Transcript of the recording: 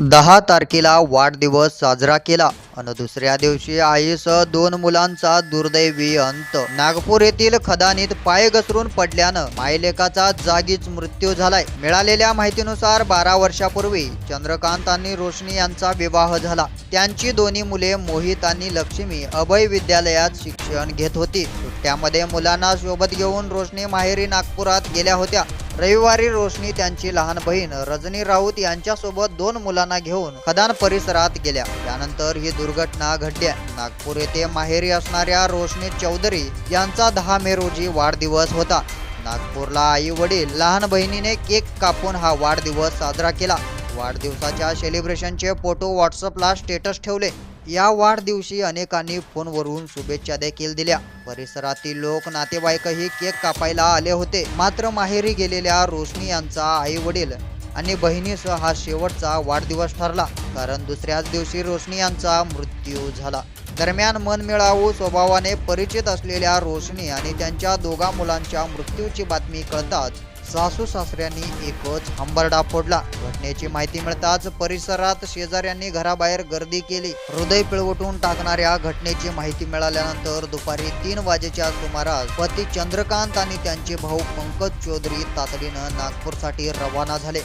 दहा तारखेला वाढदिवस साजरा केला आणि दुसऱ्या दिवशी आईसह दोन मुलांचा दुर्दैवी अंत. नागपूर येथील खदानीत पाय घसरून पडल्यानं मायलेकाचा जागीच मृत्यू झालाय. मिळालेल्या माहितीनुसार बारा वर्षापूर्वी चंद्रकांत आणि रोशनी यांचा विवाह झाला. त्यांची दोन्ही मुले मोहित आणि लक्ष्मी अभय विद्यालयात शिक्षण घेत होती. सुट्ट्यामध्ये मुलांना सोबत घेऊन रोशनी माहेरी नागपुरात गेल्या होत्या. रविवारी रोशनी त्यांची लहान बहीण रजनी राऊत यांच्यासोबत दोन मुलांना घेऊन खदान परिसरात गेल्या. त्यानंतर ही दुर्घटना घडल्या नागपूर येथे माहेरी असणाऱ्या रोशनी चौधरी यांचा दहा मे रोजी वाढदिवस होता. नागपूरला आई वडील लहान बहिणीने केक कापून हा वाढदिवस साजरा केला. वाढदिवसाच्या सेलिब्रेशनचे फोटो व्हॉट्सअपला स्टेटस ठेवले. या वाढदिवशी अनेकांनी फोनवरून शुभेच्छा देखील दिल्या. परिसरातील लोक नातेवाईकही केक कापायला आले होते. मात्र माहेरी गेलेल्या रोशनी यांचा आई वडील आणि बहिणीसह हा शेवटचा वाढदिवस ठरला. कारण दुसऱ्याच दिवशी रोशनी यांचा मृत्यू झाला. दरम्यान मनमिळावू स्वभावाने परिचित असलेल्या रोशनी आणि त्यांच्या दोघा मुलांच्या मृत्यूची बातमी कळताच सासू सासऱ्यांनी एकच हंबरडा फोडला. घटनेची माहिती मिळताच परिसरात शेजाऱ्यांनी घराबाहेर गर्दी केली. हृदय पिळवटून टाकणाऱ्या घटनेची माहिती मिळाल्यानंतर दुपारी तीन वाजेच्या सुमारास पती चंद्रकांत आणि त्यांचे भाऊ पंकज चौधरी तातडीनं नागपूरसाठी रवाना झाले.